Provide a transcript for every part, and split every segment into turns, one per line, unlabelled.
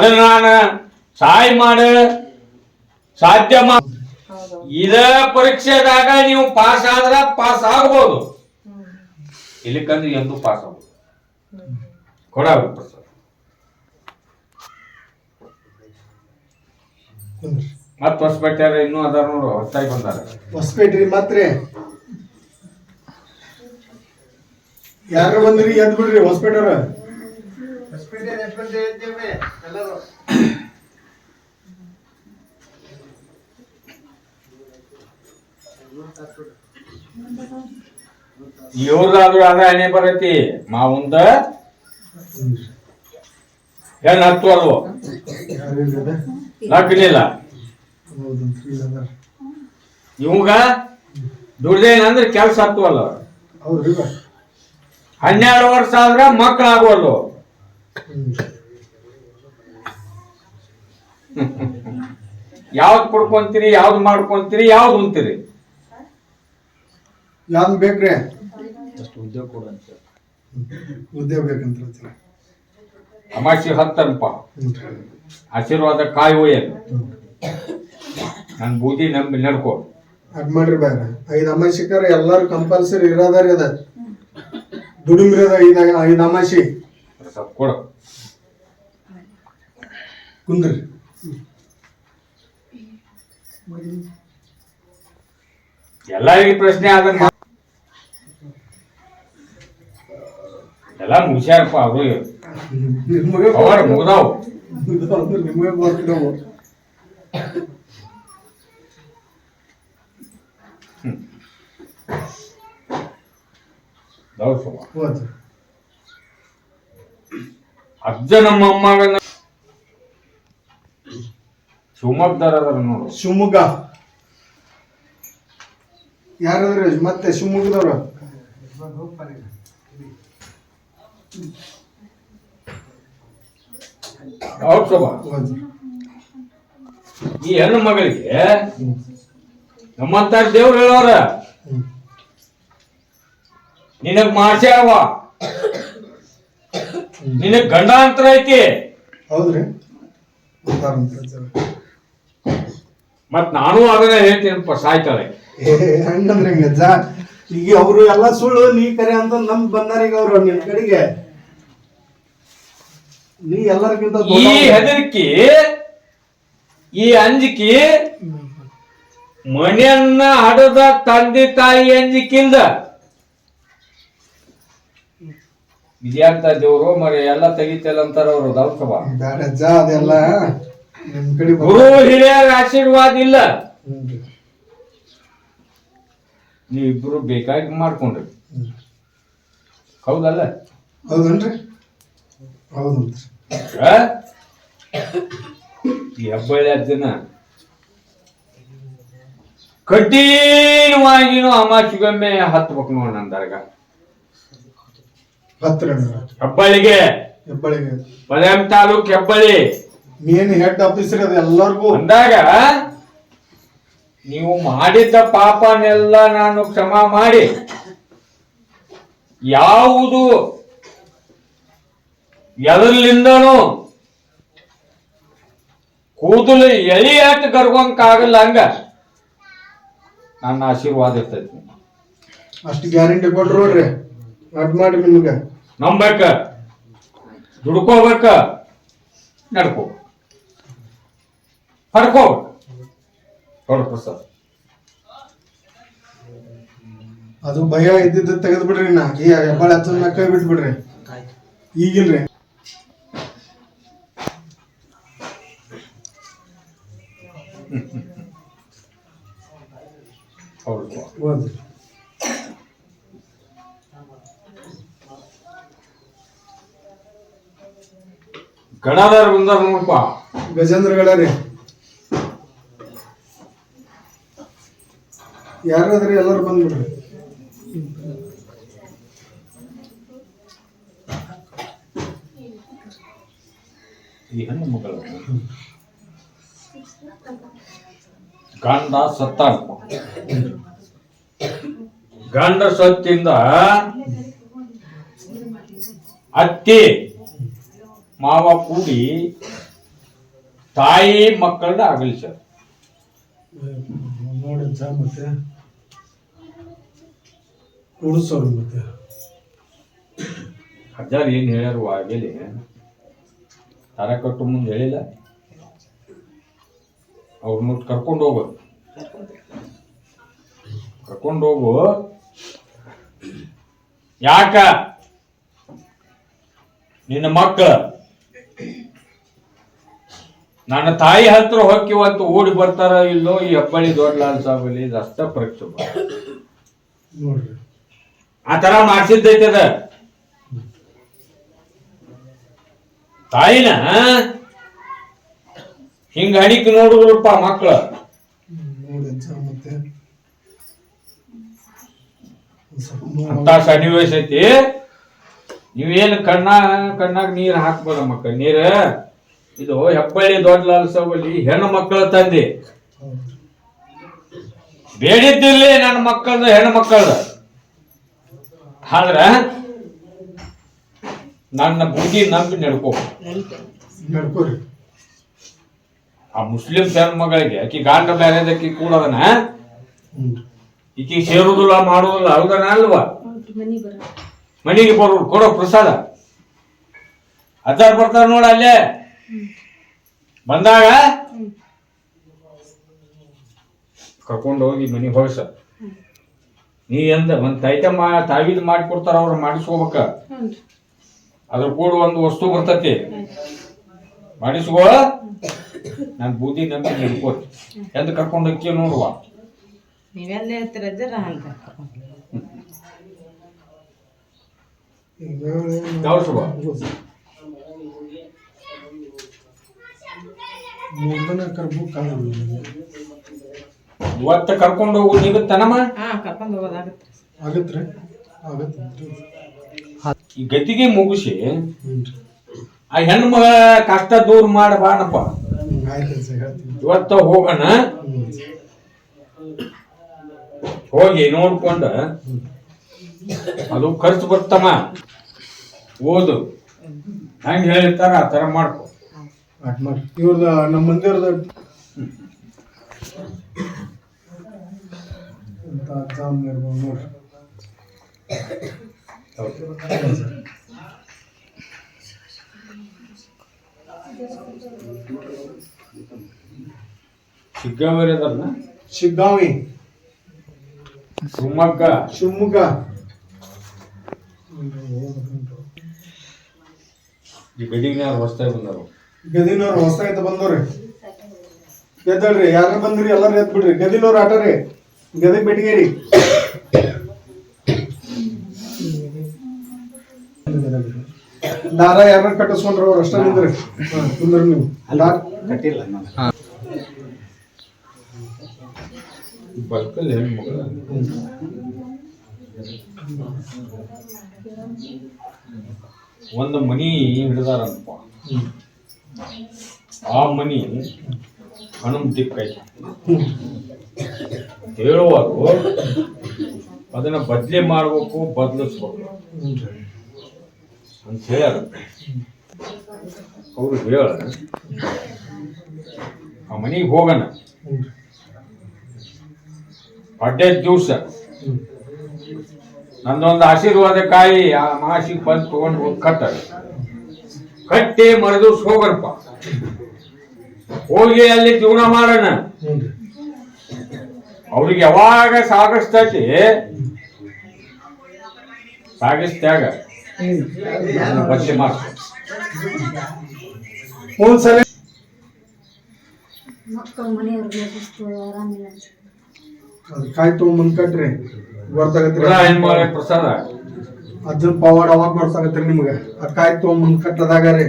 ಅದನ್ನ ನಾನು ಸಹಾಯ ಮಾಡ. ಸಾಧ್ಯ ಮಾ ಇದ ಪರೀಕ್ಷೆದಾಗ ನೀವು ಪಾಸ್ ಆದ್ರ ಪಾಸ್ ಆಗ್ಬೋದು. ಇಲ್ಲಿಕಂದ್ರೆ ಎಂದು ಪಾಸ್ ಆಗ್ಬೋದು. ಕೊಡ ಪ್ರಸಾದ್. ಮತ್ ಹೊಸಪೇಟೆ ಇನ್ನೂ ಅದಾರ ನೋಡು ಹೊಸ್ತಾಗಿ ಬಂದಾರ.
ಹೊಸಪೇಟ್ರಿ ಮತ್ರಿ. ಯಾರು ಬಂದ್ರಿ? ಎದ್ ಬಿಡ್ರಿ ಹೊಸಪೇಟವ್ರ
ಇವ್ರದಾದ್ರು ಅದ ಹಣೆ ಬರತಿ? ಮಾವುಂದ ಹೆಣ್ ಹತ್ತು ಅಲ್ವೋ?
ಯಾರು
ಇವಾಗ? ದುಡ್ದೇನಂದ್ರೆ ಕೆಲ್ಸ
ಹತ್ತು ಅಲ್ಲ
ಹನ್ನೆರಡು ವರ್ಷ ಆದ್ರೆ ಮಕ್ಕಳಾಗುವಲ್ಲು
ಹ್ಮ್
ಯಾವ್ದು ಕುಡ್ಕೊಂತೀರಿ ಯಾವ್ದು ಮಾಡ್ಕೊಂತೀರಿ ಯಾವ್ದು ಉಂತೀರಿ
ಯಾವ್ದು ಬೇಕ್ರಿ?
ಉದ್ಯೋಗ ಕೊಡಂತ
ಉದ್ಯೋಗ ಬೇಕಂತ
ಅಮಾಸಿ ಹತ್ತನಪ್ಪ ಆಶೀರ್ವಾದ ಕಾಯಿ ಒಯ್ಯದು ನನ್ ಬೂದಿ ನಂಬಿ ನಡ್ಕೋ.
ಅದ್ ಮಾಡ್ರಿ ಬೇರೆ ಐದು ಅಮಾಸಿಕರ ಎಲ್ಲಾರು ಕಂಪಲ್ಸರಿ ಇರೋದಾರಿ ಅದ. ದುಡಿಮ್ರಿ ಅದ ಐದು ಐದು ಅಮಾಸಿ.
ಸ್ವಲ್ಪ ಕೊಡು.
ಕುಂದ್ರಿ.
ಎಲ್ಲರಿಗೂ ಪ್ರಶ್ನೆ ಆದ ಎಲ್ಲ ಅವರು
ಅವರು
ಅವರ ಮುಗ್ದಾವ್.
ನಿಮ್ಗೆ ಬರ್ತಿದ್ದವು
ಹ್ಞೂ
ಹೋದ್
ಅಜ್ಜ ನಮ್ಮ ಅಮ್ಮಗನ ಶಿವಮೊಗ್ಗದಾರ ನೋಡು.
ಶಿವಮೊಗ್ಗ. ಯಾರಾದ್ರೆ ಮತ್ತೆ ಶಿವಮೊಗ್ಗದವ್ರು?
ಈ ಹೆಣ್ಣು ಮಗಳಿಗೆ ನಮ್ಮಂತ ದೇವ್ರು ಹೇಳೋರ. ನಿನಗ್ ಮಾಡ್ಸ್ಯಾವ ನಿನಗ್ ಗಂಡಾಂತರ ಐತಿ.
ಹೌದ್ರಿ.
ಮತ್ ನಾನು ಅದನ್ನ ಹೇಳ್ತೀನಿ ಸಾಯ್ತಾಳೆ.
ಹಂಗಂದ್ರೆ ಹಿಂಗ ಈಗ ಅವರು ಎಲ್ಲ ಸುಳ್ಳು ನೀ ಕರೆ ಅಂತ ನಮ್ ಬಂದಾರ ಈಗ ಅವ್ರು ನಿನ್ ಕಡೆಗೆ. ನೀ ಎಲ್ಲರಿಗಿಂತ
ಈ ಹೆದರಿಕಿ ಈ ಅಂಜಿಕೆ ಮನೆಯನ್ನ ಹಡದ ತಂದೆ ತಾಯಿ ಅಂಜಿಕಿಂದ ಇದ್ಯಾಂತ ದೇವ್ರು ಮರಿ ಎಲ್ಲ ತೆಗಿತಲ್ಲ ಅಂತಾರ ಅವರು ದೌರ್ಸವ
ಬ್ಯಾಡ ಅಜ್ಜ ಅದೆಲ್ಲ ನಿಮ್ ಕಡೆ
ಗುರು ಹಿರಿಯರ ಆಶೀರ್ವಾದ ಇಲ್ಲ. ನೀವಿಬ್ರು ಬೇಕಾಗಿ ಮಾಡ್ಕೊಂಡ್ರಿ.
ಹ್ಮ್.
ಹೌದಲ್ಲ?
ಹೌದನ್ರಿ? ಹೌದಂತ್ರಿ
ಆ? ಈ ಹೆಬ್ಬಳ್ಳಿ ಅಜ್ಜನ ಕಠಿಣವಾಗಿನೂ ಅಮಾಚಿಗೊಮ್ಮೆ ಹತ್ಬೇಕು ನೋಡ್ ನಂದರ್ಗ. ಹೆಬ್ಬಳ್ಳಿಗೆ.
ಹೆಬ್ಬಳಿಗೆ
Badami taluk Hebbali.
Main head officer ಅದು ಎಲ್ಲರಿಗೂ.
ಅಂದಾಗ ನೀವು ಮಾಡಿದ್ದ ಪಾಪನೆಲ್ಲ ನಾನು ಕ್ಷಮ ಮಾಡಿ. ಯಾವುದು ಎದರ್ಲಿಂದನೂ ಕೂದಲು ಎಳಿ ಆಟ ಕರ್ಕೊಂಕಾಗಲ್ಲ ಹಂಗ. ನನ್ನ ಆಶೀರ್ವಾದ ಇರ್ತೈತಿ
ಅಷ್ಟು ಗ್ಯಾರಂಟಿ ಕೊಡ್ರಿ ನೋಡ್ರಿ. ಅಡ್ ಮಾಡಿ ನಿಮ್ಗೆ.
ನಂಬಕ ದುಡ್ಕೋಬೇಕ ನಡ್ಕೋ. ಹಡ್ಕೋ ಪ್ರಸಾದ್.
ಅದು ಭಯ ಇದ್ದಿದ್ದು ತೆಗೆದ್ಬಿಡ್ರಿ ನಾ. ಈ ಹೆಬ್ಬಾಳ ಹಚ್ಚದ ಕೈ ಬಿಟ್ಬಿಡ್ರಿ. ಈಗಿಲ್ರಿ.
ಗಣದಾರ ಬಂದಾರ ನೋಡಪ್ಪ.
ಗಜೇಂದ್ರ ಗಡಾರಿ ಯಾರಾದ್ರಿ ಎಲ್ಲರೂ ಬಂದ್ಬಿಡ್ರಿ.
ಈ ಹೆಣ್ಣು ಮಗಳು. ಗಂಡ ಸತ್ತ ಗಂಡ ಸತ್ತಿಂದ ಅತ್ತಿ ಮಾವ ಕೂಡಿ ತಾಯಿ ಮಕ್ಕಳನ್ನ ಸರ್
ನೋಡಿ ಚಾ ಮತ್ತೆ ಉಳಿಸೋರು ಮತ್ತೆ.
ಅಜ್ಜಾರ್ ಏನ್ ಹೇಳ್ಯಾರು ಆಗಲಿ ತರ ಕಟ್ಟು ಮುಂದೆ ಹೇಳಿಲ್ಲ? ಅವ್ರ ಮುಟ್ಟು ಕರ್ಕೊಂಡು ಹೋಗು. ಕರ್ಕೊಂಡು ಹೋಗು. ಯಾಕ? ನಿನ್ನ ಮಕ್ಕಳು ನನ್ನ ತಾಯಿ ಹತ್ರ ಹೊಕ್ಕಿವತ್ತು ಓಡಿ ಬರ್ತಾರ ಇಲ್ಲೋ ಈ ಹೆಬ್ಬಳ್ಳಿ ದೊಡ್ಡಲಾಲ್ ಸಾಬಲ್ಲಿ ಇದು ಅಷ್ಟ ಪರೀಕ್ಷೆ
ನೋಡ್ರಿ.
ಆ ತರ ಅದ. ತಾಯಿನ ಹಿಂಗ ಹಣಿಕ್ ನೋಡಿದ್ರಪ್ಪ ಮಕ್ಳು. ಅಂತ ಸನ್ನಿವೇಶ ಐತಿ ನೀವೇನು ಕಣ್ಣ ಕಣ್ಣಾಗ ನೀರ್ ಹಾಕ್ಬೋದ ಮಕ್ಕ ನೀರ? ಇದು ಹೆಬ್ಬಳ್ಳಿ ದೊಡ್ಡ ಲಾಲ್ಸವಲ್ಲಿ ಹೆಣ್ಣು ಮಕ್ಕಳ ತಂದೆ. ಬೇಡಿದ್ದಿಲ್ಲ ನನ್ನ ಮಕ್ಕಳ ಹೆಣ್ಣು ಮಕ್ಕಳ ಆದ್ರ ನನ್ನ ಬುದ್ಧಿ ನಂಬಿ ನಡ್ಕೋ. ಆ ಮುಸ್ಲಿಂ ಮಗಳಿಗೆ ಆಕಿ ಗಾಂಡ ಬ್ಯಾರೆದಕ್ಕಿ ಕೂಡದನ?
ಅದನ್ನ
ಈಕಿ ಸೇರುದಿಲ್ಲ ಮಾಡುದಿಲ್ಲ ಹೌದನ ಅಲ್ವಾ? ಮನೆಗೆ ಬರೋರು ಕೊಡೋ ಪ್ರಸಾದ. ಅಜ್ಜಾರ್ ಬರ್ತಾರ ನೋಡ ಅಲ್ಲೇ. ಬಂದಾಗ? ಕರ್ಕೊಂಡು ಹೋಗಿ ಮನೆಗೆ ಹೊಸ ನೀ ಎಂದ ಒಂದ್ ತೈತ ಮಾ ತಾವಿದ್ ಮಾಡಿಕೊಡ್ತಾರ ಅವ್ರು ಮಾಡಿಸ್ಕೋಬೇಕ. ಅದ್ರ ಕೂಡ ಒಂದು ವಸ್ತು ಬರ್ತತಿ. ಮಾಡಿಸ್ಕೋ. ನಾನು ಬೂದಿ ನಂಬಿ ಹಿಡ್ಕೋ ಎಂದ ಕರ್ಕೊಂಡು ಹೋಗಿ ನೋಡುವ.
ನೀವೆಲ್ಲ ಹೇಳ್ತಿರಜ್ಜರ ಅಂತ
ಯಾವ
ಮೂರ್ದನ ಕರ್ಬು ಕಾಲ
ಇವತ್ತ ಕರ್ಕೊಂಡು ಹೋಗು ನಿಗುತ್ತನಮ್ಮ
ಹಾ ಕರ್ಕೊಂಡು ಹೋಗೋದಾಗತ್ತೆ
ಆಗತ್ರಿ? ಆಗತ್ತಂತ್ರಿ.
ಈ ಗತಿಗೆ ಮುಗಿಸಿ ಆ ಹೆಣ್ಣು ಮಗ ಕಷ್ಟ ದೂರ ಮಾಡ ಬಾನಪ್ಪ
ಆಯ್ತು ಸರ್ ಹೇಳ್ತೀನಿ.
ಇವತ್ತ ಹೋಗೋಣ. ಹೋಗಿ ನೋಡ್ಕೊಂಡ ಅದು ಖರ್ಚು ಬರ್ತಮ್ಮ ಓದು. ಹಂಗೆ ಹೇಳಿರ್ತಾರ ಆ ಥರ ಮಾಡ್ಕೊ.
ಆಟ್ ಮಾಡಿ ಇವ್ರದ ನಮ್ಮ ಮಂದಿರದ ನೋಡ್ರಿ.
ಶಿಗ್ಗಾವರಿ ಅದನ್ನ
ಶಿಗ್ಗಾವಿ.
ಶಿವಮೊಗ್ಗ.
ಶಿವಮೊಗ್ಗ.
ಈ ಗಡಿಗಿನಾರ ಹೊಸ್ತಾಗಿ ಬಂದರು
ಗದಿನವ್ರು ಹೊಸ ಆಯ್ತ ಬಂದವ್ರಿ. ಎದ್ದಳ್ರಿ ಯಾರ ಬಂದ್ರಿ ಎಲ್ಲಾರು ಎದ್ ಬಿಡ್ರಿ ಗದಿನವ್ರು ಆಟ ರೀ. ಗದಗ್ ಬೆಟ್ಟಿಗೇರಿ ದಾರ ಯಾರ ಕಟ್ಟಿಸ್ಕೊಂಡ್ರಿ ಅವ್ರು ಅಷ್ಟ ನಿಂದ್ರಿ. ಕುಂದ್ರಿ ನೀವು. ಅಲ್ಲ
ಬಲ್ಕಲ್ಲಿ ಹೆಣ್ಣು ಮಗಳು. ಒಂದು ಮನಿ ಹಿಡ್ದಾರಂತ ಆ ಮನಿ ಹಣಮ್ ದಿಕ್ಕೈತಿ. ಹೇಳುವರು ಅದನ್ನ ಬದ್ಲಿ ಮಾಡ್ಬೇಕು, ಬದಲಿಸ್ಬೇಕು ಅಂತ ಹೇಳ್ಯಾರ. ಅವರು ಹೇಳ, ಆ ಮನಿಗೆ ಹೋಗೋಣ. ಪಡ್ಡೆ ದಿವಸ ನಂದೊಂದು ಆಶೀರ್ವಾದ ಕಾಯಿ ಆ ಮಾಸಿಗೆ ಬಂದು ತಗೊಂಡು ಹೋಗಿ ಕಟ್ಟ ಕಟ್ಟಿ ಮರೆದು ಹೋಗರಪ್ಪ ಹೋಗಿ ಅಲ್ಲಿ ಜೀವನ ಮಾಡೋಣ ಅವ್ರಿಗೆ ಯಾವಾಗ ಸಾಗಿಸ್ತೈತಿ? ಸಾಗಿಸ್ತಾಗ ಬಚ್ಚೆ ಮಾಡ್ತಾರೆ
ಕಾಯಿ ತೊಗೊಂಬಂದ್ ಕಟ್ರಿ.
ಹೆಣ್ಮಗಳ ಪ್ರಸಾದ.
ಅಜ್ಜನ ಪವಾಡ ಅವಾಗ ಗೊತ್ತಾಗತ್ರಿ ನಿಮ್ಗೆ. ಆ ಕಾಯಿ ತೊಗೊಂಬಂದ್ ಕಟ್ಟದಾಗ ರೀ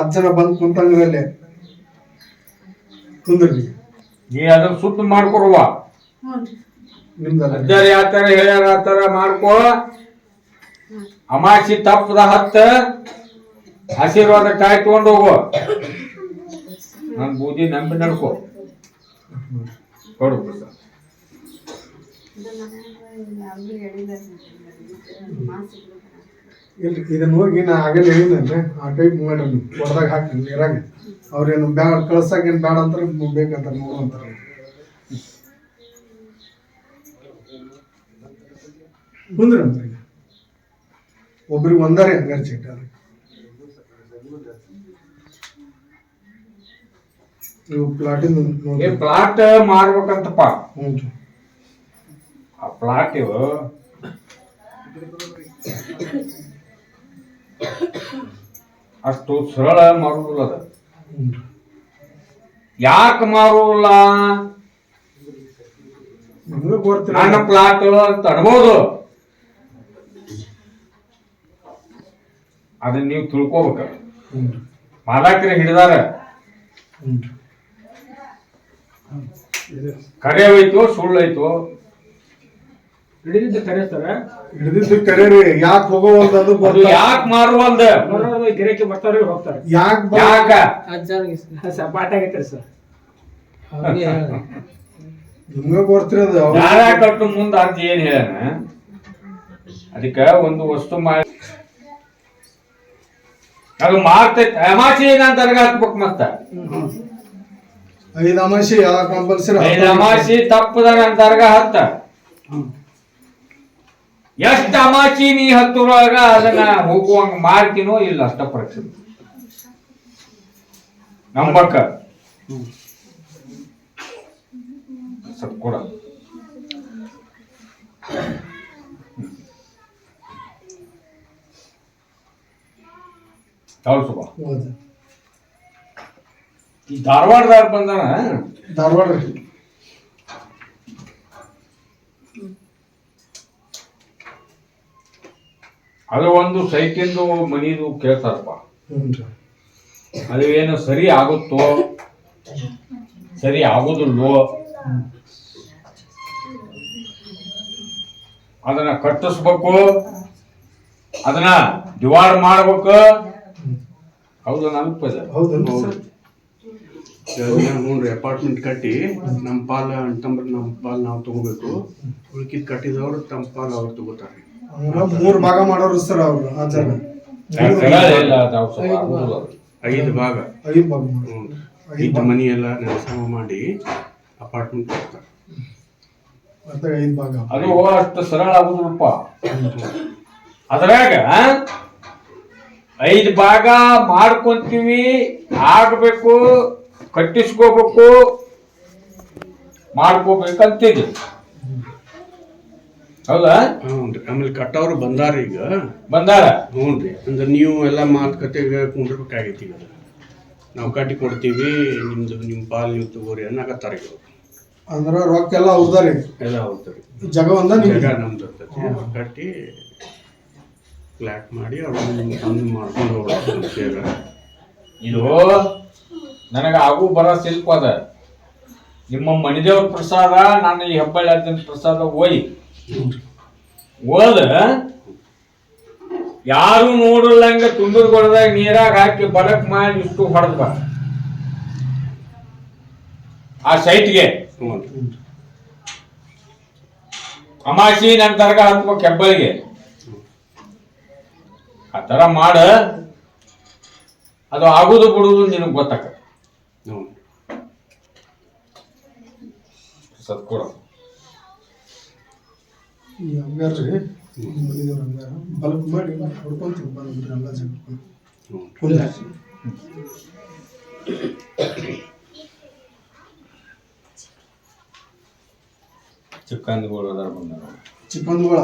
ಅಜ್ಜನ ಬಂದ್ ಕುಂತಂಗ್ರಲ್ಲಿ ಕುಂದ್ರಿ.
ನೀ ಅದನ್ನ ಸುತ್ತ ಮಾಡ್ಕೊರುವ
ನಿಮ್ದಲ್ಲ
ಅಜ್ಜಾರ್ ಯಾವ ತರ ಹೇಳ್ಯಾರ ಆ ತರ ಮಾಡ್ಕೋ. ಅಮಾಸಿ ತಪ್ಪದ ಹತ್ತ ಆಶೀರ್ವಾದ ಕಾಯಿ ತಗೊಂಡು ಹೋಗು. ನನ್ ಬೂದಿ ನಂಬಿ ನಡ್ಕೋ ಕೊಡು ಪ್ರಸಾದ.
ಇಲ್ರಿ ಇದನ್ನ ಹೋಗಿ ನಾ ಆಗಲ್ಲ ಹೇಳಿದ್ನಲ್ರಿ ಆ ಟೈಪ್ ಮಾಡ್ರಿ ನೀವು ಹಾಕಿ ಹಾಕ್ರಿ ನೀರಾಗ. ಅವ್ರೇನು ಬ್ಯಾಡ ಕಳ್ಸಕ್ ಏನು ಬ್ಯಾಡ ಅಂತಾರ ಬೇಕಂತಾರ ನೋಡು ಅಂತಾರ. ಕುಂದ್ರಿ ಅಂತ ಈಗ. ಒಬ್ರಿಗೆ ಒಂದಾರೆ ಹಂಗಾರೆ ಚೀಟ ನೀವು ಪ್ಲಾಟಿನ
ಏ
ನೋಡಿ
ಪ್ಲಾಟ್ ಮಾರ್ಬೇಕಂತಪ್ಪ.
ಹ್ಞೂ ರೀ
ಆ ಪ್ಲಾಟ್ ಇವು ಅಷ್ಟು ಸರಳ
ಮಾಡುವುದಿಲ್ಲ ರೀ
ಯಾಕೆ ಮಾರುಲ್ಲ ನನ್ನ ಪ್ಲಾಟ್ ಅಂತ ಅದನ್ನ ನೀವು ತಿಳ್ಕೋಬೇಕ. ಮಾಲಾಕ್ರೆ ಹಿಡಿದಾರ ಕರೆ ಹೋಯ್ತು ಐತೋ
ಹಿಡಿದಿದ್ದು ಕರೆ ಸರ?
ಹಿಡಿದಿದ್ದು ಕರೆ ರೀ. ಯಾಕೆ ಹೋಗೋವಲ್ದು ಅದು
ಯಾಕೆ ಮಾರುವಲ್ದ?
ಬರೋದು ಗಿರಾಕಿ ಬರ್ತಾರ ಹೋಗ್ತಾರೆ.
ಯಾಕೆ
ಯಾಕ?
ಸಪಾಟ ಆಗೈತ್ರಿ ಸರ್.
ನಿಮ್ಗೆ ಅದು
ಯಾರ ಕಟ್ಟು ಮುಂದೆ ಅಂತ ಏನು ಹೇಳ ಅದಕ್ಕ ಒಂದು ವಸ್ತು ಮಾಡಿ ಅದು ಮಾರ್ತೈತ. ಅಮಾಸಿ ಏನಂತ ಹಾಕ್ಬೇಕು ಮತ್ತೆ?
ಐದು ಅಮಾಸಿ ಯಾವ ಕಂಪಲ್ಸರಿ
ಐದು ಅಮಾಸಿ ತಪ್ಪದಾಗ ಅಂತ ದರ್ಗ ಹತ್ತ ಎಷ್ಟ ಅಮಾಚೀನಿ ನೀ ಹತ್ತುವಾಗ ಅದನ್ನ ಹೋಗುವಂಗ ಮಾಡ್ತೀನೋ ಇಲ್ಲ ಅಷ್ಟ ಪರೀಕ್ಷೆ ನಂಬಕ್ಕ ಸ್ವಲ್ಪ ಕೊಡ. ಈ ಧಾರವಾಡದಾಗ ಬಂದಾನ
ಧಾರವಾಡ
ಅದು ಒಂದು ಸೈಟಿಂದು ಮನಿದು ಕೇಳ್ತಾರಪ್ಪ. ಅದು ಏನು ಸರಿ ಆಗುತ್ತೋ? ಸರಿ ಆಗುದಿಲ್ವೋ? ಅದನ್ನ ಕಟ್ಟಿಸ್ಬೇಕು. ಅದನ್ನ ಡಿವೈಡ್ ಮಾಡ್ಬೇಕು. ಹೌದು
ಸರ್?
ನೋಡ್ರಿ ಅಪಾರ್ಟ್ಮೆಂಟ್ ಕಟ್ಟಿ ನಮ್ಮ ಪಾಲ ಅಂತಂದ್ರೆ ನಮ್ಮ ಪಾಲ್ ನಾವು ತಗೋಬೇಕು. ಉಳ್ಕಿದ್ ಕಟ್ಟಿದವ್ರು ತಮ್ಮ ಪಾಲ್ ಅವ್ರು ತಗೋತಾರೆ.
ಮೂರ್ ಭಾಗ ಮಾಡೋರು ಸರ್ ಅವರು ಆಚಾರ.
ಇಲ್ಲ ಅದು ಸ್ವಲ್ಪ
ಐದು ಭಾಗ.
ಐದು ಭಾಗ.
ಐದು ಮನಿ ಎಲ್ಲ ನೆಲಸಮ ಮಾಡಿ ಅಪಾರ್ಟ್ಮೆಂಟ್ ಕೊಡ್ತಾರೆ
ಮತ್ತೆ ಐದು ಭಾಗ.
ಅದು ಅಷ್ಟು ಸರಳ ಆಗುದಿಲ್ಲಪ್ಪ. ಅದ್ರಾಗ ಐದು ಭಾಗ ಮಾಡ್ಕೊಂತೀವಿ ಆಗ್ಬೇಕು ಕಟ್ಟಿಸ್ಕೋಬೇಕು ಮಾಡ್ಕೋಬೇಕಂತಿದೆ ಹೌದಾ?
ಹ್ಞೂ ರೀ ಆಮೇಲೆ ಕಟ್ಟವ್ರು ಬಂದಾರ ಈಗ.
ಬಂದಾರ?
ಹ್ಞೂ ರೀ ಅಂದ್ರೆ ನೀವು ಎಲ್ಲ ಮಾತುಕತೆಗೆ ಕುಂದಿರ್ಬೇಕಾಗೈತಿ ಈಗ ನಾವು ಕಟ್ಟಿ ಕೊಡ್ತೀವಿ ನಿಮ್ದು ನಿಮ್ಮ ಪಾಲ್ ನೀವು ತಗೋರಿ ಅನ್ನಕತ್ತಾರ ಈಗ ಅವ್ರು.
ಅಂದ್ರ ರೊಕ್ಕ ಎಲ್ಲ ಅವ್ರದಾರಿ
ಎಲ್ಲ ಹೋಗ್ತಾರೆ
ಜಗ ಒಂದ ನಿಮ್ಗೆ
ಜಾಗ ನಮ್ದು ಇರ್ತೈತಿ. ಅವ್ರು ಕಟ್ಟಿ ಫ್ಲಾಟ್ ಮಾಡಿ ಅವ್ರನ್ನ ತಂದು ಮಾಡ್ಕೊಂಡು ಹೋಗ್ಬೇಕು ಸೇರ
ಇದು ನನಗೆ ಆಗು ಬರ ಶಿಲ್ಪ ಅದ. ನಿಮ್ಮ ಮಣಿದೇವ್ರ ಪ್ರಸಾದ ನಾನು ಈ ಹೆಬ್ಬಳ್ಳಿ ಪ್ರಸಾದ ಓಯ್ ಓದ ಯಾರು ನೋಡಲ್ಲಂಗ ಕೊಡದಾಗ ನೀರಾಗ ಹಾಕಿ ಬಲಕ್ ಮಾಡಿ ಇಷ್ಟು ಹೊಡೆದ್ ಬಾ ಆ ಸೈಟ್ಗೆ. ಅಮಾಸಿ ನನ್ನ ತರಗ ಅಂತ ಕೆಬ್ಬಳಿಗೆ ಆ ತರ ಮಾಡ. ಅದು ಆಗುದು ಬಿಡುದು ನಿನಗೆ ಗೊತ್ತಾಕ ಸತ್ಕೊಡ
ಈ ಹಂಗಾರ್ರಿ ಮನೆಯವ್ರ ಹಂಗಾರ ಬಲ್ಕ್ ಮಾಡಿ ಹೊಡ್ಕೊಂತೀವಿ ಬಂದ್ಬಿಡ್ರಿ ಎಲ್ಲ ಜಗ
ಹ್ಞೂ
ಕುಂದ್ರ
ಚಿಕ್ಕಂದಿಗಳು ಅದಾರ ಬಂದಾರ
ಚಿಕ್ಕಂದುಗಳ.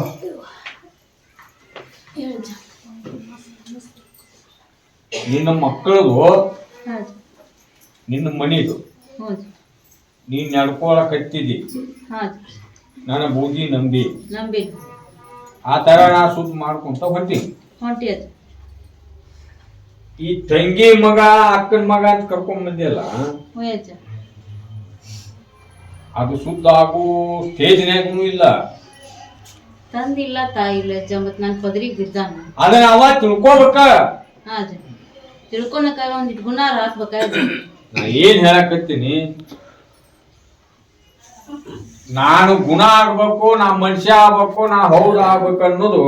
ನಿನ್ನ ಮಕ್ಕಳದು
ಹಾಂ
ನಿನ್ನ ಮನಿದು. ನೀನ್ ನಡ್ಕೊಳಕತ್ತಿದಿ
ಹಾಂ
ನನ್ನ ಬೂದಿ ನಂಬಿ.
ನಂಬಿ.
ಆ ತರ ನಾ ಸುದ್ದಿ ಮಾಡ್ಕೊಂತ ಹೊಂಟಿನಿ
ಹೊಂಟಿ ಅದು.
ಈ ತಂಗಿ ಮಗ ಅಕ್ಕನ ಮಗ ಅಂತ ಕರ್ಕೊಂಡ್
ಬಂದಿಲ್ಲ
ಅದು ಸುದ್ದ ಸ್ಟೇಜ್ ಸ್ಟೇಜ್ನಾಗೂ ಇಲ್ಲ.
ತಂದಿಲ್ಲ ತಾಯಿ ಇಲ್ಲ ಅಜ್ಜ ನಾನು ಪದರಿಗೆ ಬಿದ್ದಾನ.
ಅದನ್ನ ಅವ ತಿಳ್ಕೊಬೇಕ
ಹಾಂ ಒಂದ್ ಒಂದಿಟ್ಟು ಗುಣಾರ ಹಾಕ್ಬೇಕಾಯ್ತು.
ನಾ ಏನ್ ಹೇಳಕತ್ತೀನಿ? ನಾನು ಗುಣ ಆಗ್ಬೇಕು ನಾ ಮನುಷ್ಯ ಆಗ್ಬೇಕು ನಾ ಹೌದು ಆಗ್ಬೇಕು ಅನ್ನೋದು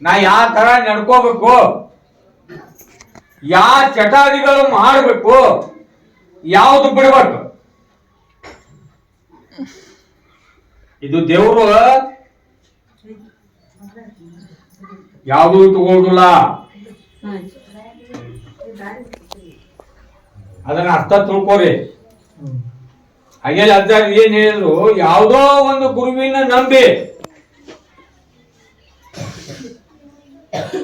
ನಾ ಯಾವ ತರ ನಡ್ಕೋಬೇಕು? ಯಾವ ಚಟಾದಿಗಳು ಮಾಡಬೇಕು? ಯಾವ್ದು ಬಿಡ್ಬೇಕು? ಇದು ದೇವ್ರು ಯಾವುದು
ತಗೋದಿಲ್ಲ
ಅದನ್ನ ಅರ್ಥ ತಿಳ್ಕೊರಿ. ಹಾಗೆ ಅಜ್ಜ ಏನ್ ಹೇಳಿದ್ರು? ಯಾವುದೋ ಒಂದು ಗುರುವಿನ ನಂಬಿ.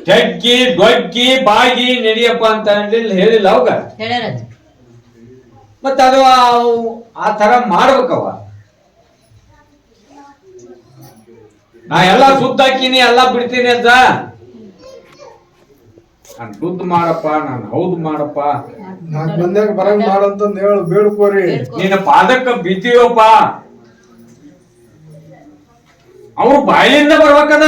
ಜಗ್ಗಿ ಡೊಗ್ಗಿ ಬಾಗಿ ನಡಿಯಪ್ಪ ಅಂತ ಹೇಳಿಲ್ಲ ಅವಾಗ. ಮತ್ತ ಅದು ಆ- ತರ ಮಾಡ್ಬೇಕವ ನಾ ಎಲ್ಲ ಸುದ್ದಾಕಿನಿ ಎಲ್ಲ ಬಿಡ್ತೀನಿ ಅಂತ ನಾನು ದುಡ್ಡು ಮಾಡಪ್ಪ ನಾನು ಹೌದು ಮಾಡಪ್ಪ.
ನಾಲ್ಕು ಮಂದ್ಯಾಗ ಬರಂಗ್ ಮಾಡಂತಂದ್ ಹೇಳು ಬೇಡ್ಕೋರಿ.
ನಿನ್ನ ಪಾದಕ್ಕ ಬಿದ್ದೀವಪ್ಪ ಅವ್ರು ಬಾಯಿಲಿಂದ ಬರ್ಬೇಕದ.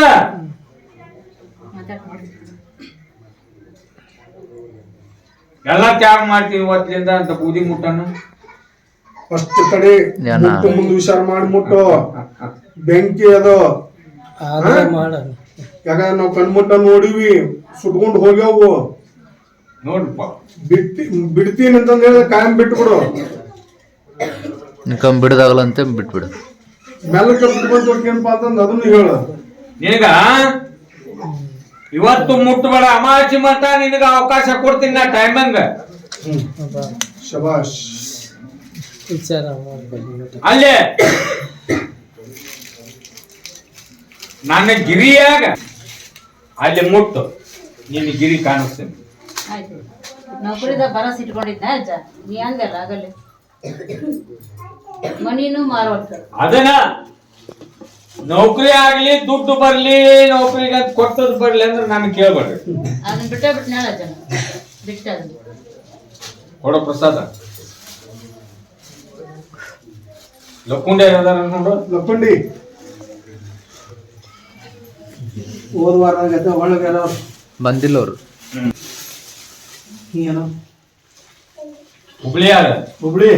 ಎಲ್ಲ ತ್ಯಾಗ ಮಾಡ್ತೀವಿ ಇವತ್ತಿಂದ ಅಂತ ಬೂದಿ ಮುಟ್ಟನ
ಫಸ್ಟ್ ತಡಿ
ಏನ?
ಮುಟ್ಟು ಮುಂದ್ ಹುಷಾರ್ ಮಾಡಿ ಮುಟ್ಟು. ಬೆಂಕಿ ಅದು. ಯಾಕಂದ್ರೆ ನಾವ್ ಕಣ್ಮುಟ್ಟ ನೋಡಿವಿ ಸುಟ್ಕೊಂಡು ಹೋಗ್ಯಾವು.
ನೋಡ್ರಪ್ಪ.
ಬಿಡ್ತಿ ಬಿಡ್ತೀನಿ ಅಂತಂದ್ ಹೇಳಿದ್ರೆ ಕಾಯಂ ಬಿಟ್ಬಿಡು.
ನಿಕಮ್ ಬಿಡದಾಗಲ್ಲಂತೆ ಬಿಟ್ಬಿಡು.
ಮೆಲ್ಲಕ ಬಿಟ್ಕೊಂಡು ಹೋಗ್ತೀನಪ್ಪ ಅಂತಂದ್ ಅದನ್ನು ಹೇಳು.
ನಿನಗ ಇವತ್ತು ಮುಟ್ಟಬೇಡ ಅಮಾವಾಸ್ಯೆ ಮಟ್ಟ ನಿನಗ ಅವಕಾಶ ಕೊಡ್ತೀನಿ ನಾ ಟೈಮಂಗ.
ಶಬಾಷ್.
ಅಲ್ಲೇ. ನನ್ನ ಗಿರಿಯಾಗ ಅಲ್ಲಿ ಮುಟ್ಟು ನಿನ್ನ ಗಿರಿ ಕಾಣಿಸ್ತೀನಿ.
ಆಯ್ತು. ನೌಕರಿದ ಬರಸ್ ಇಟ್ಕೊಂಡಿದ್ನ ಅಜ್ಜ ನೀ ಅಂದಲ್ಲ ಆಗಲೇ ಮನಿನೂ ಮಾರ್ಬಿಡ್ತಾರೆ
ಅದನ್ನ ನೌಕರಿ ಆಗ್ಲಿ ದುಡ್ಡು ಬರ್ಲಿ ನೌಕರಿಗೆ ಅಂತ ಕೊಟ್ಟದ್ ಬರ್ಲಿ ಅಂದ್ರೆ ನಾನು ಕೇಳ್ಬೇಡ್ರಿ.
ಅದನ್ನ ಬಿಟ್ಟ ಬಿಟ್ನ ಅಜ್ಜ ಬಿಟ್ಟ ಅದನ್ನ
ಕೊಡೋ ಪ್ರಸಾದ. ಲಕ್ಕುಂಡೆ ಅದಾರ ನೋಡು
ಲಕ್ಕುಂಡಿ. ಹೋದ ವಾರ ಒಳಗೆ
ಬಂದಿಲ್ಲ ಅವ್ರು
ಏನೋ?
ಹುಬ್ಳಿ ಯಾರು?
ಹುಬ್ಳಿ.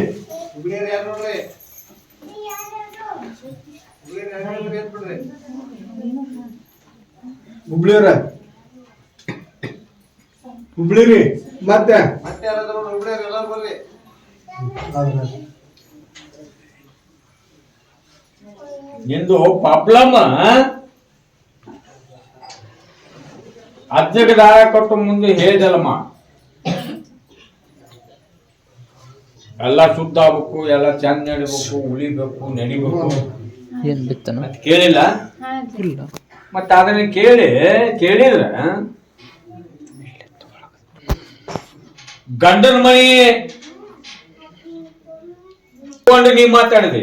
ಹುಬ್ಳಿಯವ್ರ ಹುಬ್ಳಿ ರೀ ಮತ್ತೆ? ಮತ್ತೆ ಹುಬ್ಳಿಯವ್ರ ಎಲ್ಲ ಬರ್ರಿ.
ನಿಂದು ಪಾಪ್ಲಮ್ಮ ಅಜ್ಜಗ ದಾರ ಕೊಟ್ಟು ಮುಂದೆ ಹೇಳಿದಲ್ಲಮ್ಮ. ಎಲ್ಲ ಶುದ್ಧ ಆಗ್ಬೇಕು ಎಲ್ಲ ಚಂದ ನಡಿಬೇಕು ಉಳಿಬೇಕು ನಡಿಬೇಕು.
ಏನ್ ಬಿತ್ತನು?
ಮತ್ ಕೇಳಿಲ್ಲ?
ಇಲ್ಲ.
ಮತ್ತ ಅದನ್ನ ಕೇಳಿ ಕೇಳಿದ್ರ ಗಂಡನ ಮನಿ ಕೊಂಡು ನೀ ಮಾತಾಡಿದೆ.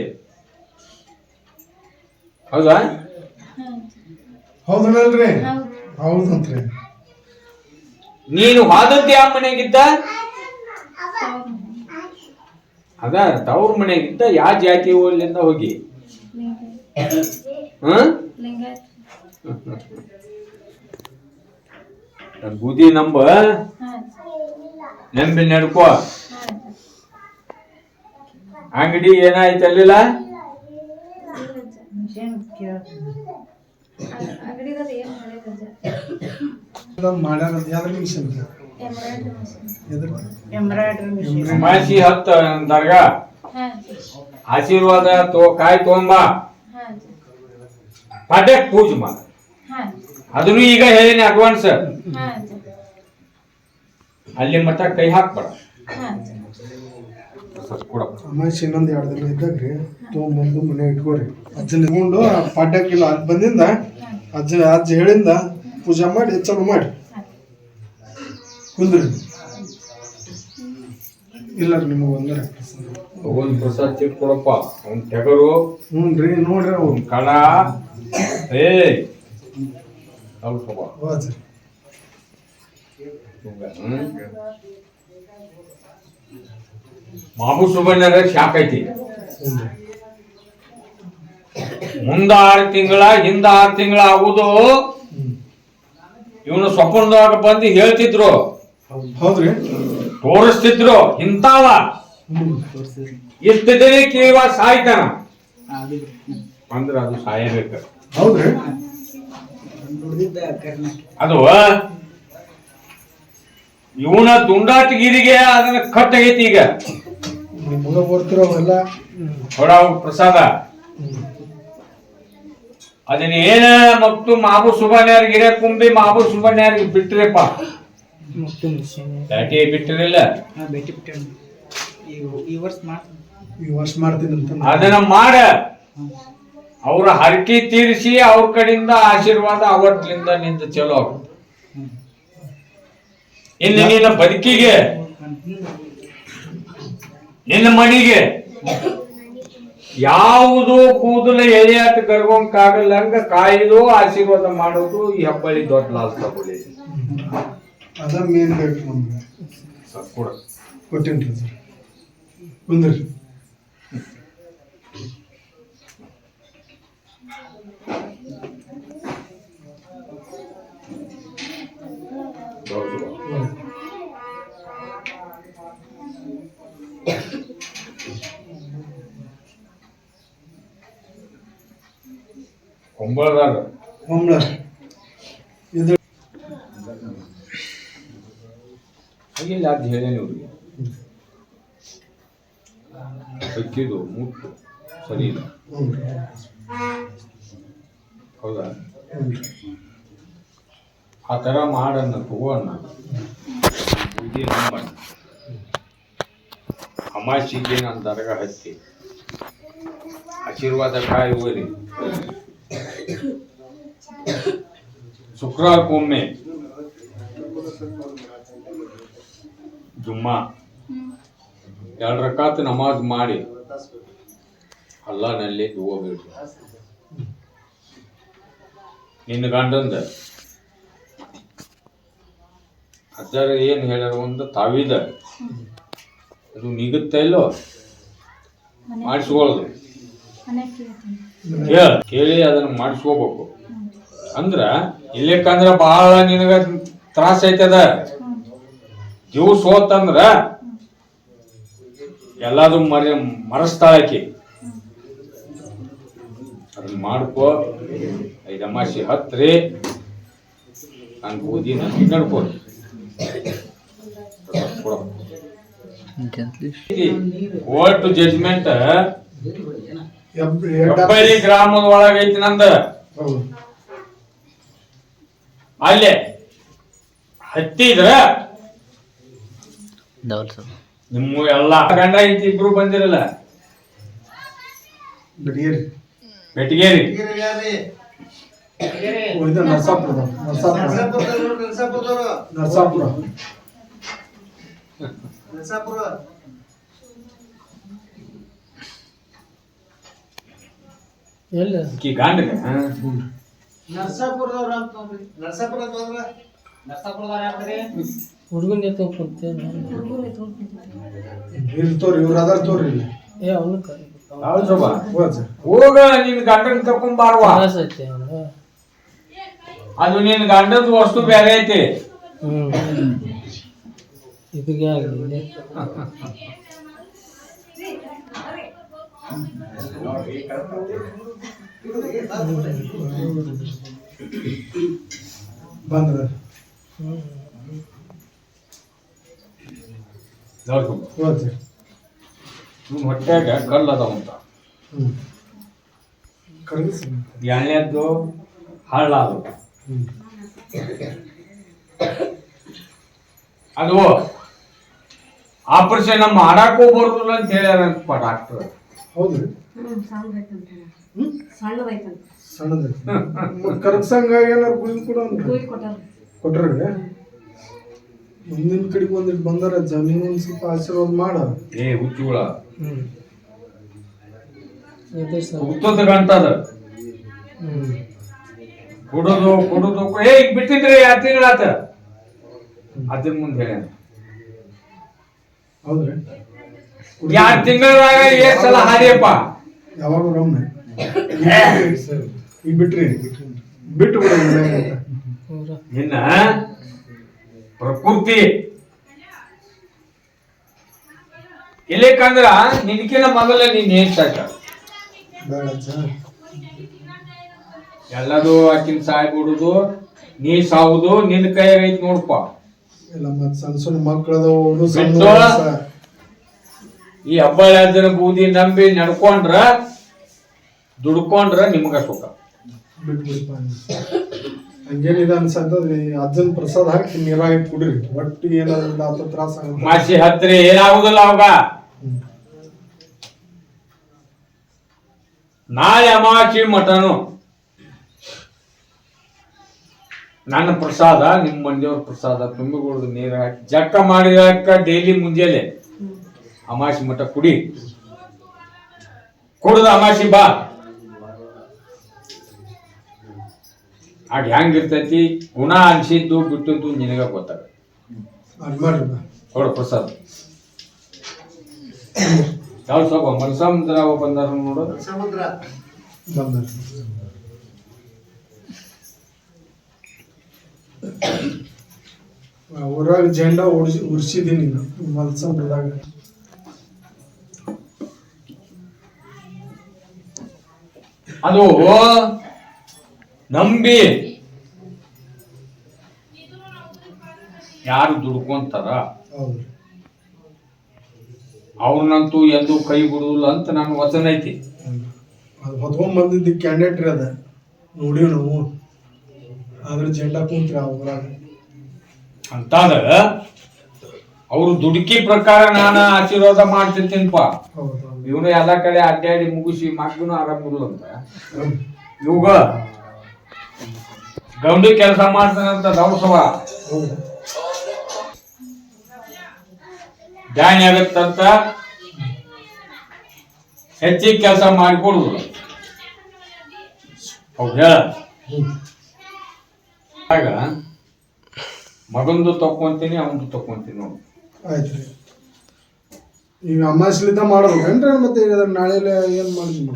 ಹೌದಾ?
ಹೌದಲ್ರಿ ಹೌದಂತ್ರಿ.
ನೀನು ಹೋದದ್ದು ಯಾವ ಮನೆಗಿದ್ದ? ಅದ ತವ್ರ ಮನೆಗಿಂತ ಯಾವ ಜಾತಿ ಅಲ್ಲಿಂದ ಹೋಗಿ? ಬೂದಿ ನಂಬ? ನಂಬಿ ನಡ್ಕೋ. ಅಂಗಡಿ ಏನಾಯ್ತು ಅಲ್ಲಿಲ್ಲ?
ಮಾಡ್ಯಾರ ಯಾವ್ದ್ರ ಮಿಷನ್ ಎದ್ರ
ಅಮಾಸಿ ಹತ್ತ ದರ್ಗಾ ಆಶೀರ್ವಾದ ತೋ ಕಾಯಿ ತಗೊಂಬ ಪಡ್ಯಕ್ ಪೂಜೆ ಮಾಡ ಅದನ್ನು ಈಗ ಹೇಳಿನಿ ಅಡ್ವಾನ್ಸ್. ಅಲ್ಲಿ ಮಟ್ಟ ಕೈ ಹಾಕ್ಬೇಡ. ಸ್ವಲ್ಪ
ಇನ್ನೊಂದು ಎರಡು ದಿನ ಇದ್ದಾಗ್ರಿ ತೊಗೊಂಬಂದು ಮನೆ ಇಟ್ಕೋರಿ. ಅಜ್ಜನ ತಗೊಂಡು ಪಾಡ್ಯಕ್ಕಿಲ್ಲ ಅಲ್ಲಿ ಬಂದಿಂದ ಅಜ್ಜ ಅಜ್ಜ ಹೇಳಿಂದ ಪೂಜೆ ಮಾಡಿ ಚಲೋ ಮಾಡಿ. ಕುಂದ್ರಿ ಇಲ್ಲ ನಿಮಗೆ ಒಂದು
ಒಂದು ಪ್ರಸಾದ್ ಚೀಟ್ ಕೊಡಪ್ಪ. ಅವ್ನ್ ತೆಗರು
ಹ್ಞೂ ರೀ ನೋಡ್ರಿ
ಅವ್ನ. ಕಣ. ಏ ಸ್ವಲ್ಪ. ಮಾಮು ಸುಬಣ್ಣರ ಶಾಕ್ ಐತಿ. ಮುಂದ ಆರು ತಿಂಗಳ ಹಿಂದ ಆರು ತಿಂಗಳ ಆಗುದು ಇವನು ಸ್ವಪ್ನದಾಗ ಬಂದು ಹೇಳ್ತಿದ್ರು.
ಹೌದ್ರಿ?
ತೋರಿಸ್ತಿದ್ರು ಇಂತಾವ ದಿನಕ್ಕೆ ಇವ ಸಾಯ್ತಾನ. ಅಂದ್ರ ಅದು ಸಾಯಬೇಕು.
ಹೌದ್ರಿ?
ಅದು ಇವನ ದುಂಡಾಟಗಿರಿಗೆ ಅದನ್ನ ಕಟ್ ಐತಿ ಈಗ ಪ್ರಸಾದ. ಅದನ್ನ ಏನ ಮತ್ತು ಮಾಬು ಸುಬಣ್ಯಾರಿಗೆ ಹಿರಿಯ ಕುಂಬಿ ಮಾಬು ಸುಬಣ್ಯಾರಿಗೆ ಬಿಟ್ರಿಪ್ಪ ದಾಟಿ ಬಿಟ್ಟಿರಿಲ್ಲ
ನಾ ಭೇಟಿ ಬಿಟ್ಟೆ ಈ ಈ ವರ್ಷ ಮಾಡ್ತೀನಿ
ಈ ವರ್ಷ ಮಾಡ್ತೀನಿ ಅಂತ
ಅದನ್ನ ಮಾಡ. ಅವ್ರ ಹರಕೆ ತೀರಿಸಿ ಅವ್ರ ಕಡೆಯಿಂದ ಆಶೀರ್ವಾದ ಅವತ್ತಿಂದ ನಿಂದ ಚಲೋ ಆಗುತ್ತೆ. ಇನ್ನು ನಿನ್ನ ಬದುಕಿಗೆ ನಿನ್ನ ಮಣಿಗೆ ಯಾವುದು ಕೂದಲ ಎಳೆಯಾಟ ಗರ್ವಂಕಾಗಲ್ಲಂಗ ಕಾಯ್ದು ಆಶೀರ್ವಾದ ಮಾಡೋದು ಈ ಹಬ್ಬಳಿ ದೊಡ್ಡ ಲಾಸ್ ತಗೊಳ್ಳಿ.
ಅದ ಮೇನ್ ಬೇಕು ನಮ್ಗೆ
ಕೊಡ
ಕೊಟ್ಟೇನ್ರಿ ಸರ್ ಕುಂದ್ರಿ
ಕೊಂಬಳದಾರ
ಹೊಂಬಳ ಇದು
ಹಾಗಿಲ್ಲ ಅದು ಹೇಳೇನಿ ಅವ್ರಿಗೆ ಬೆಕ್ಕಿದು ಮುಟ್ಟು, ಸರಿ ಇಲ್ಲ.
ಹ್ಞೂ
ಹೌದಾ?
ಹ್ಞೂ
ಆ ಥರ ಮಾಡನ್ನ ತಗೋಣ. ಪೂಜೆ ನಂಬಣ್ಣ ಅಮಾಸಿಗೆ ನನ್ನ ದರ್ಗ ಹತ್ತಿ. ಆಶೀರ್ವಾದ ಕಾಯಿ ಹೋಗ್ರಿ. ಶುಕ್ರವಾರಕ್ಕೊಮ್ಮೆ. ಜುಮ್ಮಾ. ಎರಡು ರಕಾತ್ ನಮಾಜ್ ಮಾಡಿ. ಅಲ್ಲಾನಲ್ಲಿ ಹೋಗ್ಬೇಡ್ರಿ ನಿನ್ನ ಗಂಡಂದ. ಅದರ ಏನು ಹೇಳ್ಯಾರ ಒಂದು ತಾವಿದ. ಅದು ನಿಗುತ್ತ ಇಲ್ಲೋ? ಮಾಡಿಸ್ಕೊಳ್ಳೋದು ಹೇಳ ಕೇಳಿ ಅದನ್ನ ಮಾಡಿಸ್ಕೋಬೇಕು. ಅಂದ್ರ ಇಲ್ಲಕ್ಕಂದ್ರ ಬಹಳ ನಿನಗ ತ್ರಾಸ ಐತದ? ದಿವ್ಸ ಹೋತಂದ್ರ ಎಲ್ಲಾದ್ರು ಮರ ಮರಸ್ತಾಳಕಿ. ಅದನ್ನ ಮಾಡ್ಕೋ. ಐದು ಅಮಾಸಿ ಹತ್ರಿ. ನಾನು ಓದಿ ನನಗೆ ನಡ್ಕೋ. ಕೋರ್ಟ್
ಎಡ್ಡ-
ಹೆಬ್ಬಳ್ಳಿ ಗ್ರಾಮದ ಒಳಗೈತಿ ನಂದ. ಅಲ್ಲೇ ಹತ್ತಿದ್ರ ನಿಮ್ಮ ಎಲ್ಲಾ ಗಂಡ ಐತಿ ಇಬ್ರು ಬಂದಿರಲ್ಲ?
ಬಿಡಿಗೇರಿ
ಬೆಟಗೇರಿ.
ಇದು ನರಸಾಪುರ ನರಸಾಪುರ. ನರಸಾಪುರ.
ಎಲ್ಲ?
ಆಕಿ ಗಂಡಗ
ಹುಡುಗನ ಎತ್ತ ಕುಂತೇನೆ
ಇಲ್ಲಿ ತೋರಿ ಇವ್ರು ಅದಾರ ತೋರಿ ಇಲ್ಲಿ.
ಏ ಅವನು ಕರಿ
ಹೌದ್ ಶೋಭಾ?
ಹೋದ್ ಸರ್.
ಹೋಗ ನಿನ್ ಗಂಡನ್ ಕರ್ಕೊಂಬಾರ್ವಾ
ತ್ರಾಸ ಐತೆ ಅವ್ನು.
ಅದು ನಿನ್ ಗಂಡದ ವಸ್ತು ಬೇರೆ ಐತಿ.
ಹ್ಮ್. ಇದಕ್ಕೆ ಆಗಲಿ
ಬಂದ್ರ ಹೋದ್
ಇವ್ನ್ ಹೊಟ್ಯಾಗ ಕಲ್ಲು ಅದಾವಂತ ಎಣ್ಣೆದ್ದು ಹಳ್ಳ ಅದು
ಹ್ಞೂ
ಅದು ಆಪರೇಷನ್ ಮಾಡಕ್ ಬರುದಿಲ್ಲ ಅಂತ ಹೇಳ್ಯಾರಂತಪ್ಪ ಡಾಕ್ಟರ್.
ಹೌದ್ರಿ
ಸಣ್ಣದೈತಂತ
ಸಣ್ಣದ. ಕರ್ಸಂಗ ಏನಾರು ಗುಳಿ ಕೂಡ ಕೊಟ್ರಿ? ಮುಂದಿನ ಕಡೆಗೆ ಒಂದಿಟ್ಟು ಬಂದಾರ ಜಮೀನು ನೀವು ಸ್ವಲ್ಪ ಆಶೀರ್ವಾದ ಮಾಡ.
ಏ ಹುಚ್ಚುಗಳ
ಹುಳ
ಹುತ್ತದ ಕೊಡೋದು ಕೊಡೋದು ಏ ಈಗ ಬಿಟ್ಟಿದ್ರಿ ಎರಡು ತಿಂಗಳಾತ ಅದ್ರ ಮುಂದೆ ಹೇಳ
ಹೌದ್ರಿ.
ಎರಡು ತಿಂಗಳದಾಗ ಎಷ್ಟು ಸಲ ಹಾರಿಯಪ್ಪ
ಯಾವಾಗ ಒಮ್ಮೆ? ಈಗ ಬಿಟ್ರಿ ಬಿಟ್ಟು ಬಿಡ
ಇನ್ನ ಪ್ರಕೃತಿ ಇಲ್ಲಿಕಂದ್ರ ನಿನ್ಕಿನ ಮೊದಲ ನೀನ್ ಏನ್ ಎಲ್ಲದೂ ಆಕಿನ್ ಸಾಯ್ ಬಿಡುದು ನೀ ಸಾವುದು ನಿನ್ನ ಕೈಯಾಗ ಐತಿ
ನೋಡ್ಪ. ಸಣ್ಣ ಸಣ್ಣ ಮಕ್ಕಳದವ.
ಈ ಹಬ್ಬಳ ಬೂದಿ ನಂಬಿ ನಡ್ಕೊಂಡ್ರ ದುಡ್ಕೊಂಡ್ರ ನಿಮ್ಗ ಸುಖ.
ಹಂಗೇನಿದೆ ಅನ್ಸತ್ತದ್ರಿ ಅಜ್ಜನ್ ಪ್ರಸಾದ ಹಾಕಿ ನೀರಾಗಿ ಕುಡ್ರಿ ಒಟ್ಟು ಏನಾದ್ರು ಆತ ತ್ರಾಸ
ಮಾಸಿ ಹತ್ರಿ, ಏನಾಗುದಿಲ್ಲ ಅವಾಗ. ನಾಳೆ ಅಮಾವಾಸ್ಯೆ ಮಠನು. ನನ್ನ ಪ್ರಸಾದ, ನಿಮ್ಮ ಮಂದಿಯವ್ರ ಪ್ರಸಾದ ತುಂಬಿಗೊಳ್ದು ನೀರ ಹಾಕಿ ಜಕ್ಕ ಮಾಡಿದಾಕ ಡೈಲಿ ಮುಂಜಾನೆ. ಅಮಾಸಿ ಮಠ ಕುಡಿ. ಕುಡಿದ ಅಮಾಸಿ ಬಾ. ಆಗ ಹೆಂಗಿರ್ತೈತಿ? ಗುಣ ಅನ್ಸಿದ್ದು ಬಿಟ್ಟಿದ್ದು ನಿನಗ ಗೊತ್ತಾಗ
ಅದ್.
ಕೊಡು ಪ್ರಸಾದ. ಯಾವ ಸ್ವಲ್ಪ ಮಲ್ಸಮುದ್ರ ಬಂದಾರ ನೋಡು.
ಸಮುದ್ರ ಊರಾಗ ಜೆಂಡಾ ಉಡ್ಸಿ ಉರ್ಸಿದೀನಿ ಮಲ್ಸಮುದ್ರದಾಗ
ಅದು ನಂಬಿ. ಯಾರು ದುಡ್ಕೊಂತಾರ? ಅವ್ರನ್ನಂತೂ ಎಂದೂ ಕೈ ಬಿಡುದಿಲ್ಲ ಅಂತ ನನ್ನ ವಚನ ಐತಿ.
ಅದು ಹೊತ್ಕೊಂಡ್ ಬಂದಿದ್ದ ಕ್ಯಾಂಡಿಡೇಟ್ ಅದ. ನೋಡಿವ್ ನಾವು. ಆದ್ರೆ ಜೆಂಡಾ ಕುಂತ್ರಿ
ಅಂತಾದ ಅವ್ರು ದುಡುಕಿ ಪ್ರಕಾರ ನಾನು ಆಶೀರ್ವಾದ ಮಾಡ್ತಿರ್ತೀನಿಪ್ಪ ಇವನು ಎಲ್ಲ ಕಡೆ ಅಡ್ಡಾಡಿ ಮುಗಿಸಿ ಮಗನು ಆರಾಮಿಲ್ಲ ಅಂತ ಇವಾಗ ಗೌಂಡಿ ಕೆಲಸ ಮಾಡ್ತಾನಂತ ದವಸವ ಡ್ಯಾಣಿ ಆಗತ್ತಂತ ಹೆಚ್ಚಿಗೆ ಕೆಲಸ ಮಾಡಿಕೊಡುದು ಹೌದಾ. ಆಗ ಮಗಂದು ತಕೊಂತೀನಿ ಅವನದು ತಕೊಂತೀನಿ ನೋಡು.
ಆಯ್ತು. ಈಗ ಅಮಾಸ್ಲಿದ್ದ ಮಾಡ್ಬೇಕೇನ್ರಿ ಮತ್ತೆ ನಾಳೆ ಏನ್ ಮಾಡಿದ್ವಿ